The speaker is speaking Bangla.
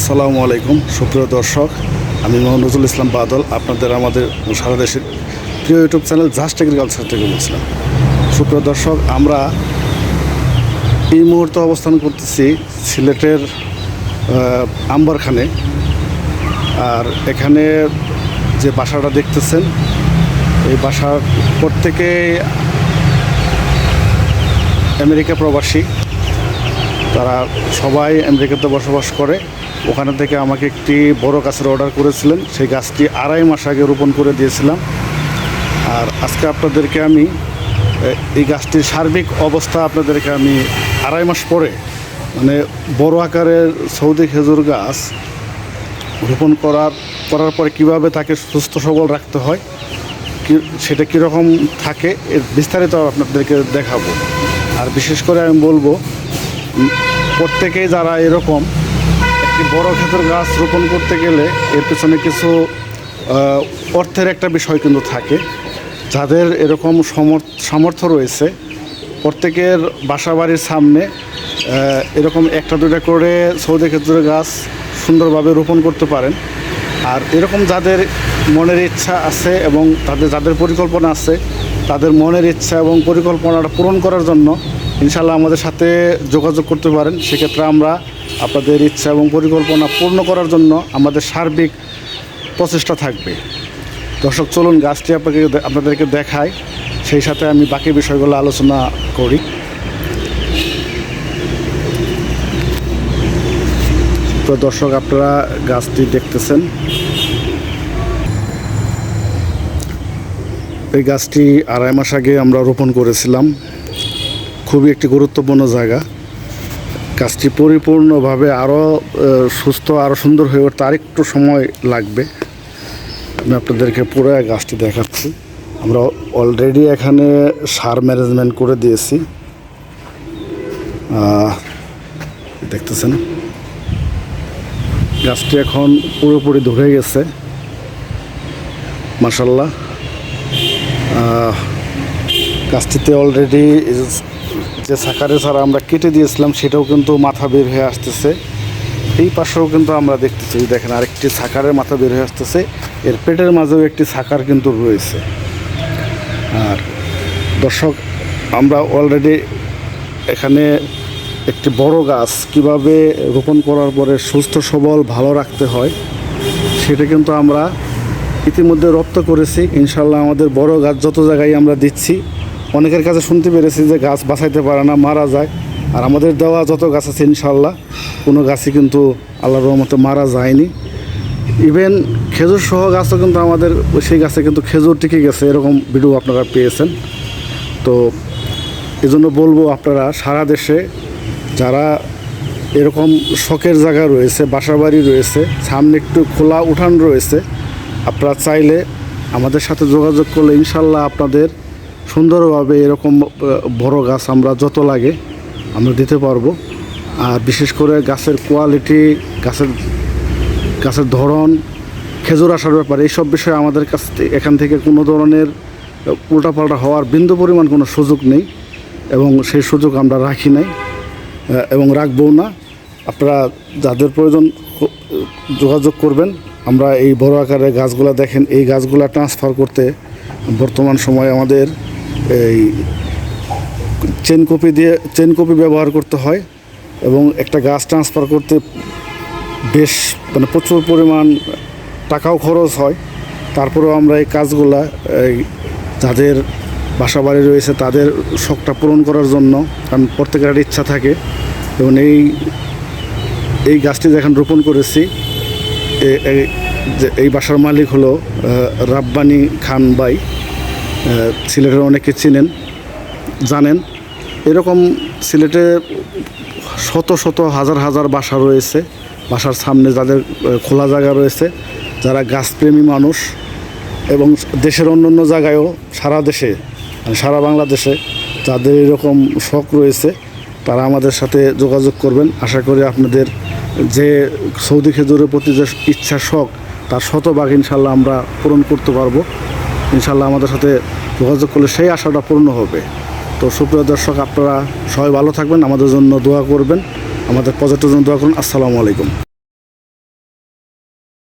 আসসালামু আলাইকুম, সুপ্রিয় দর্শক, আমি মোহাম্মদ নজরুল ইসলাম বাদল, আপনাদের আমাদের সারা দেশের প্রিয় ইউটিউব চ্যানেল জাস্ট এগ্রিকালচার থেকে বলছিলাম। সুপ্রিয় দর্শক, আমরা এই মুহূর্তে অবস্থান করতেছি সিলেটের আম্বারখানে আর এখানে যে বাসাটা দেখতেছেন, এই বাসার প্রত্যেকেই আমেরিকা প্রবাসী, তারা সবাই আমেরিকাতে বসবাস করে। ওখানে থেকে আমাকে একটি বড় গাছের অর্ডার করেছিলেন। সেই গাছটি আড়াই মাস আগে রোপণ করে দিয়েছিলাম। আর আজকে আপনাদেরকে আমি এই গাছটির সার্বিক অবস্থা আপনাদেরকে আমি আড়াই মাস পরে মানে বড় আকারের সৌদি খেজুর গাছ রোপণ করার করার পরে কীভাবে তাকে সুস্থ সবল রাখতে হয়, কি, সেটা কীরকম থাকে, এর বিস্তারিত আপনাদেরকে দেখাবো। আর বিশেষ করে আমি বলব প্রত্যেকেই যারা এরকম বড় ক্ষেতের গাছ রোপণ করতে গেলে এর পেছনে কিছু অর্থের একটা বিষয় কিন্তু থাকে। যাদের এরকম সমর্থ, সামর্থ্য রয়েছে, প্রত্যেকের বাসা বাড়ির সামনে এরকম একটা দুটা করে সৌদি খেজুরের গাছ সুন্দরভাবে রোপণ করতে পারেন। আর এরকম যাদের মনের ইচ্ছা আছে এবং তাদের, যাদের পরিকল্পনা আছে, তাদের মনের ইচ্ছা এবং পরিকল্পনাটা পূরণ করার জন্য ইনশাল্লাহ আমাদের সাথে যোগাযোগ করতে পারেন। সেক্ষেত্রে আমরা আপনাদের ইচ্ছা এবং পরিকল্পনা পূর্ণ করার জন্য আমাদের সার্বিক প্রচেষ্টা থাকবে। দর্শক, চলুন গাছটি আপনাকে আপনাদেরকে দেখায় সেই সাথে আমি বাকি বিষয়গুলো আলোচনা করি। তো দর্শক, আপনারা গাছটি দেখতেছেন। এই গাছটি আড়াই মাস আগে আমরা রোপণ করেছিলাম। খুবই একটি গুরুত্বপূর্ণ জায়গা। গাছটি পরিপূর্ণভাবে আরও সুস্থ, আরও সুন্দর হয়ে ওঠে উঠতে আরেকটু সময় লাগবে। আমি আপনাদেরকে পুরো গাছটি দেখাচ্ছি। আমরা অলরেডি এখানে সার ম্যানেজমেন্ট করে দিয়েছি। দেখতেছেন? গাছটি এখন পুরোপুরি ধরে গেছে। মাসাল্লাহ গাছটিতে অলরেডি যে সাকারে ছাড়া আমরা কেটে দিয়েছিলাম, সেটাও কিন্তু মাথা বের হয়ে আসতেছে। এই পাশেও কিন্তু আমরা দেখতেছি দেখেন আরেকটি সাকারের মাথা বের হয়ে আসতেছে। এর পেটের মাঝেও একটি সাকার কিন্তু রয়েছে। আর দর্শক, আমরা অলরেডি এখানে একটি বড় গাছ কীভাবে রোপণ করার পরে সুস্থ, সবল, ভালো রাখতে হয়, সেটা কিন্তু আমরা ইতিমধ্যে রপ্ত করেছি। ইনশাল্লাহ আমাদের বড় গাছ যত জায়গায় আমরা দিচ্ছি অনেকের কাছে শুনতে পেরেছি যে গাছ বাঁচাইতে পারে না, মারা যায়। আর আমাদের দেওয়া যত গাছ আছে ইনশাল্লাহ কোনো গাছই কিন্তু আল্লাহর রহমতে মারা যায়নি। ইভেন খেজুর সহ গাছও কিন্তু আমাদের, সেই গাছে কিন্তু খেজুর টিকে গেছে, এরকম ভিডিও আপনারা পেয়েছেন। তো এজন্য বলব আপনারা, সারা দেশে যারা এরকম শখের জায়গা রয়েছে বাসা বাড়ি রয়েছে, সামনে একটু খোলা উঠান রয়েছে, আপনারা চাইলে আমাদের সাথে যোগাযোগ করলে ইনশাল্লাহ আপনাদের সুন্দরভাবে এরকম বড় গাছ আমরা যত লাগে আমরা দিতে পারব। আর বিশেষ করে গাছের কোয়ালিটি গাছের গাছের ধরন, খেজুর আসার ব্যাপার এইসব বিষয়ে আমাদের কাছ এখান থেকে কোনো ধরনের উল্টাপাল্টা হওয়ার বিন্দু পরিমাণ কোনো সুযোগ নেই এবং সেই সুযোগ আমরা রাখি নাই এবং রাখবও না। আপনারা যাদের প্রয়োজন যোগাযোগ করবেন। আমরা এই বড় আকারের গাছগুলা দেখেন, এই গাছগুলা ট্রান্সফার করতে বর্তমান সময়ে আমাদের এই চেন কপি দিয়ে চেন কপি ব্যবহার করতে হয় এবং একটা গাছ ট্রান্সফার করতে বেশ মানে প্রচুর পরিমাণ টাকাও খরচ হয়। তারপরেও আমরা এই কাজগুলা যাদের বাসা বাড়ি রয়েছে তাদের শখটা পূরণ করার জন্য কারণ প্রত্যেকের ইচ্ছা থাকে। এবং এই এই গাছটি যখন রোপণ করেছি এই বাসার মালিক হলো রাব্বানি খান বাই সিলেটের অনেকে চিনেন, জানেন। এরকম সিলেটে শত শত, হাজার হাজার বাসা রয়েছে। বাসার সামনে যাদের খোলা জায়গা রয়েছে, যারা গাছপ্রেমী মানুষ এবং দেশের অন্য অন্য জায়গায়ও সারা দেশে মানে সারা বাংলাদেশে যাদের এরকম শখ রয়েছে, তারা আমাদের সাথে যোগাযোগ করবেন। আশা করি আপনাদের যে সৌদি খেজুরের প্রতি যে ইচ্ছা, শখ, তার শতভাগ ইনশাল্লাহ আমরা পূরণ করতে পারব। ইনশাল্লাহ আমাদের সাথে যোগাযোগ করলে সেই আশাটা পূর্ণ হবে। তো সুপ্রিয় দর্শক, আপনারা সবাই ভালো থাকবেন, আমাদের জন্য দোয়া করবেন, আমাদের প্রজেক্টের জন্য দোয়া করুন। আসসালামু আলাইকুম।